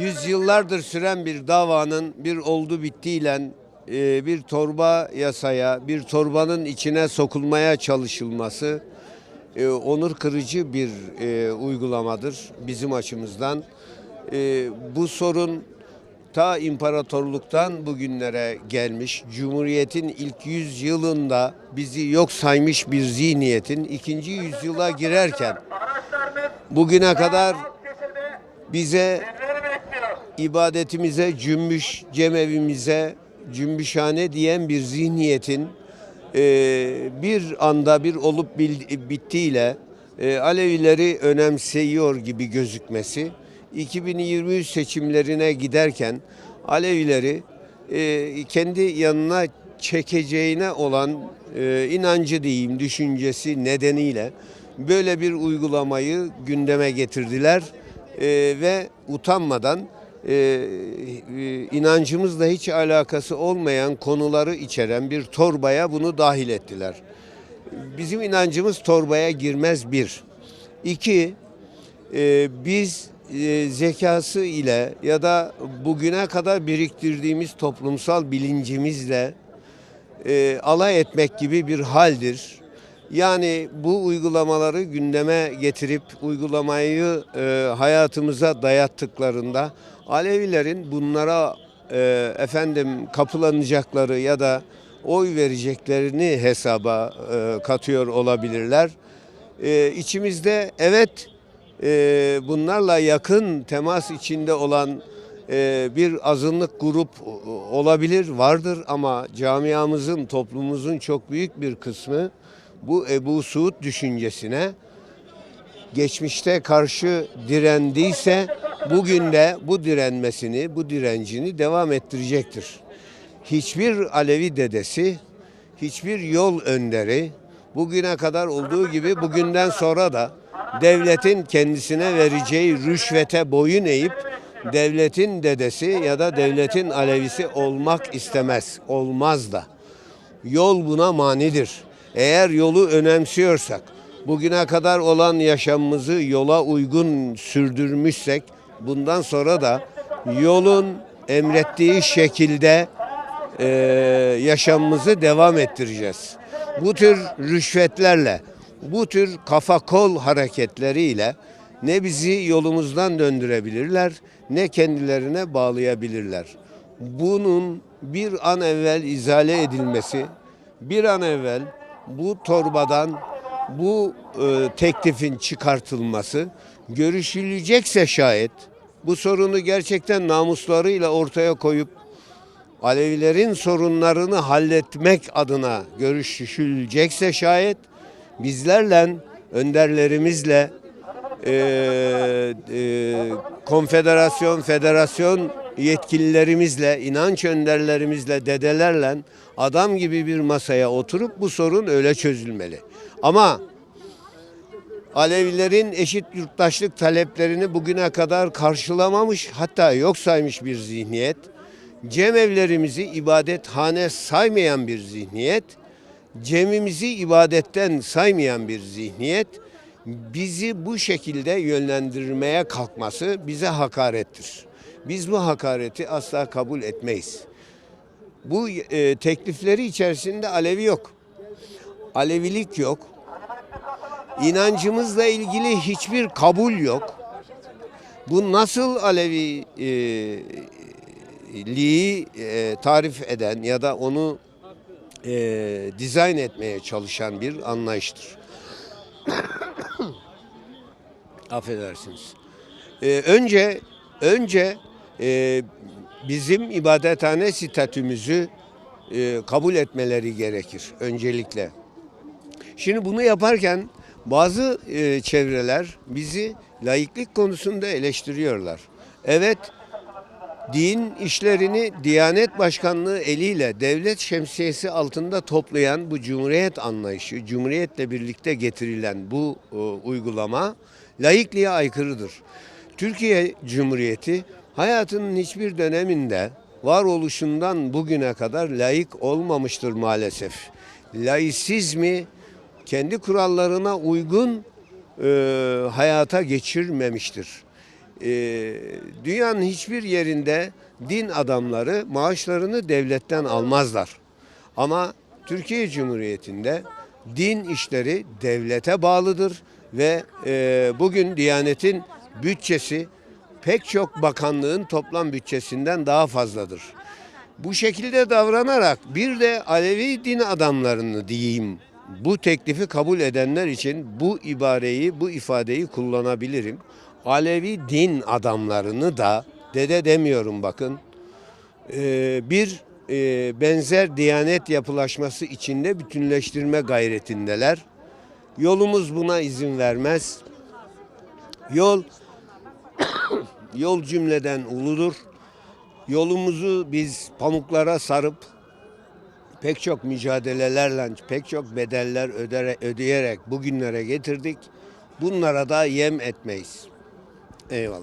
yüzyıllardır süren bir davanın bir oldu bittiyle e, bir torba yasaya, bir torbanın içine sokulmaya çalışılması e, onur kırıcı bir e, uygulamadır bizim açımızdan. E, bu sorun ta imparatorluktan bugünlere gelmiş, Cumhuriyet'in ilk yüzyılında bizi yok saymış bir zihniyetin ikinci yüzyıla girerken bugüne kadar bize ibadetimize cümbüş, cemevimize cümbüşhane diyen bir zihniyetin e, bir anda bir olup bittiğiyle e, Alevileri önemseyiyor gibi gözükmesi 2023 seçimlerine giderken Alevileri e, kendi yanına çekeceğine olan inancı diyeyim düşüncesi nedeniyle böyle bir uygulamayı gündeme getirdiler ve utanmadan e, e, inancımızla hiç alakası olmayan konuları içeren bir torbaya bunu dahil ettiler. Bizim inancımız torbaya girmez bir. İki, e, biz e, zekası ile ya da bugüne kadar biriktirdiğimiz toplumsal bilincimizle e, alay etmek gibi bir haldir. Yani bu uygulamaları gündeme getirip uygulamayı e, hayatımıza dayattıklarında Alevilerin bunlara e, efendim kapılanacakları ya da oy vereceklerini hesaba e, katıyor olabilirler. E, içimizde evet e, bunlarla yakın temas içinde olan e, bir azınlık grup olabilir, vardır ama camiamızın, toplumumuzun çok büyük bir kısmı bu Ebu Suud düşüncesine geçmişte karşı direndiyse bugün de bu direnmesini, bu direncini devam ettirecektir. Hiçbir Alevi dedesi, hiçbir yol önderi bugüne kadar olduğu gibi bugünden sonra da devletin kendisine vereceği rüşvete boyun eğip devletin dedesi ya da devletin Alevisi olmak istemez, olmaz da. Yol buna manidir. Eğer yolu önemsiyorsak, bugüne kadar olan yaşamımızı yola uygun sürdürmüşsek, bundan sonra da yolun emrettiği şekilde e, yaşamımızı devam ettireceğiz. Bu tür rüşvetlerle, bu tür kafa kol hareketleriyle ne bizi yolumuzdan döndürebilirler, ne kendilerine bağlayabilirler. Bunun bir an evvel izale edilmesi, bir an evvel bu torbadan bu e, teklifin çıkartılması görüşülecekse şayet bu sorunu gerçekten namuslarıyla ortaya koyup Alevilerin sorunlarını halletmek adına görüşülecekse şayet bizlerle, önderlerimizle, e, e, konfederasyon, federasyon yetkililerimizle, inanç önderlerimizle, dedelerle adam gibi bir masaya oturup bu sorun öyle çözülmeli. Ama Alevilerin eşit yurttaşlık taleplerini bugüne kadar karşılamamış hatta yok saymış bir zihniyet, cemevlerimizi ibadethane saymayan bir zihniyet, cemimizi ibadetten saymayan bir zihniyet bizi bu şekilde yönlendirmeye kalkması bize hakarettir. Biz bu hakareti asla kabul etmeyiz. Bu e, teklifleri içerisinde Alevi yok. Alevilik yok. İnancımızla ilgili hiçbir kabul yok. Bu nasıl Alevi e, e, tarif eden ya da onu e, dizayn etmeye çalışan bir anlayıştır. Affedersiniz. E, önce önce e, bizim ibadethane statümüzü e, kabul etmeleri gerekir öncelikle. Şimdi bunu yaparken bazı e, çevreler bizi laiklik konusunda eleştiriyorlar. Evet, din işlerini Diyanet Başkanlığı eliyle devlet şemsiyesi altında toplayan bu cumhuriyet anlayışı, cumhuriyetle birlikte getirilen bu e, uygulama laikliğe aykırıdır. Türkiye Cumhuriyeti hayatının hiçbir döneminde varoluşundan bugüne kadar laik olmamıştır maalesef. Laisizmi kendi kurallarına uygun e, hayata geçirmemiştir. e, dünyanın hiçbir yerinde din adamları maaşlarını devletten almazlar. Ama Türkiye Cumhuriyeti'nde din işleri devlete bağlıdır ve e, bugün Diyanet'in bütçesi pek çok bakanlığın toplam bütçesinden daha fazladır. Bu şekilde davranarak bir de Alevi din adamlarını diyeyim bu teklifi kabul edenler için bu ibareyi, bu ifadeyi kullanabilirim. Alevi din adamlarını da dede demiyorum bakın e, bir e, benzer diyanet yapılaşması içinde bütünleştirme gayretindeler. Yolumuz buna izin vermez. Yol yol cümleden uludur. Yolumuzu biz pamuklara sarıp pek çok mücadelelerle, pek çok bedeller ödere, ödeyerek bugünlere getirdik. Bunlara da yem etmeyiz. Eyvallah.